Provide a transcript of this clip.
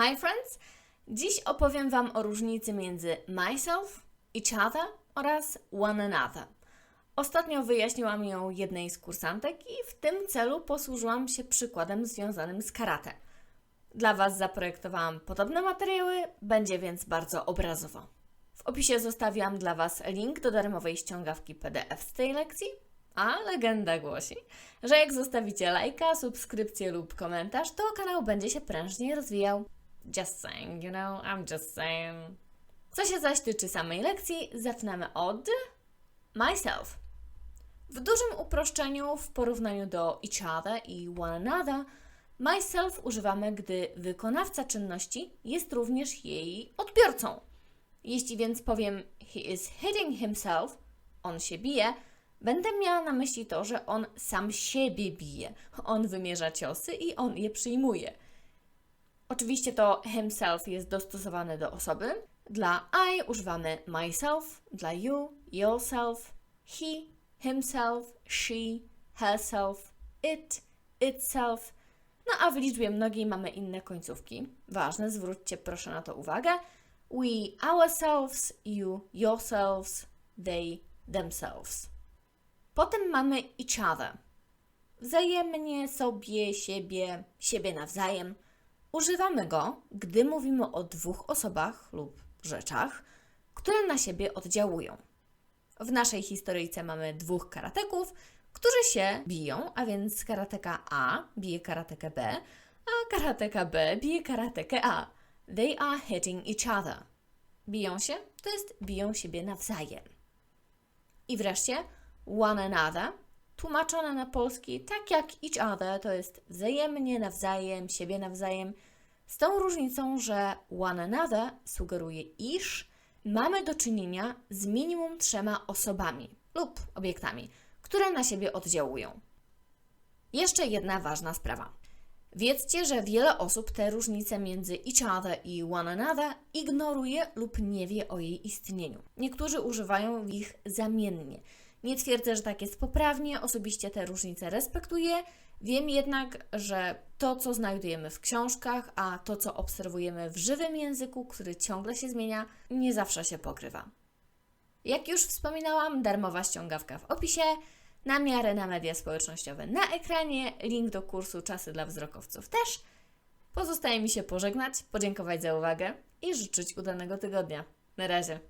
Hi friends! Dziś opowiem Wam o różnicy między myself, each other oraz one another. Ostatnio wyjaśniłam ją jednej z kursantek i w tym celu posłużyłam się przykładem związanym z karate. Dla Was zaprojektowałam podobne materiały, będzie więc bardzo obrazowo. W opisie zostawiłam dla Was link do darmowej ściągawki PDF z tej lekcji, a legenda głosi, że jak zostawicie lajka, subskrypcję lub komentarz, to kanał będzie się prężniej rozwijał. Just saying, you know, I'm just saying. Co się zaś tyczy samej lekcji, zaczynamy od myself. W dużym uproszczeniu w porównaniu do each other i one another, myself używamy, gdy wykonawca czynności jest również jej odbiorcą. Jeśli więc powiem he is hitting himself, on się bije, będę miała na myśli to, że on sam siebie bije. On wymierza ciosy i on je przyjmuje. Oczywiście to himself jest dostosowane do osoby. Dla I używamy myself, dla you, yourself, he, himself, she, herself, it, itself. No a w liczbie mnogiej mamy inne końcówki. Ważne, zwróćcie proszę na to uwagę. We, ourselves, you, yourselves, they, themselves. Potem mamy each other. Wzajemnie, sobie, siebie, siebie nawzajem. Używamy go, gdy mówimy o dwóch osobach lub rzeczach, które na siebie oddziałują. W naszej historyjce mamy dwóch karateków, którzy się biją, a więc karateka A bije karatekę B, a karateka B bije karatekę A. They are hitting each other. Biją się to jest biją siebie nawzajem. I wreszcie one another, tłumaczone na polski tak jak each other, to jest wzajemnie, nawzajem, siebie nawzajem, z tą różnicą, że one another sugeruje, iż mamy do czynienia z minimum trzema osobami lub obiektami, które na siebie oddziałują. Jeszcze jedna ważna sprawa. Wiedzcie, że wiele osób te różnice między each other i one another ignoruje lub nie wie o jej istnieniu. Niektórzy używają ich zamiennie. Nie twierdzę, że tak jest poprawnie, osobiście te różnice respektuję. Wiem jednak, że to, co znajdujemy w książkach, a to, co obserwujemy w żywym języku, który ciągle się zmienia, nie zawsze się pokrywa. Jak już wspominałam, darmowa ściągawka w opisie, na miarę na media społecznościowe na ekranie, link do kursu Czasy dla wzrokowców też. Pozostaje mi się pożegnać, podziękować za uwagę i życzyć udanego tygodnia. Na razie.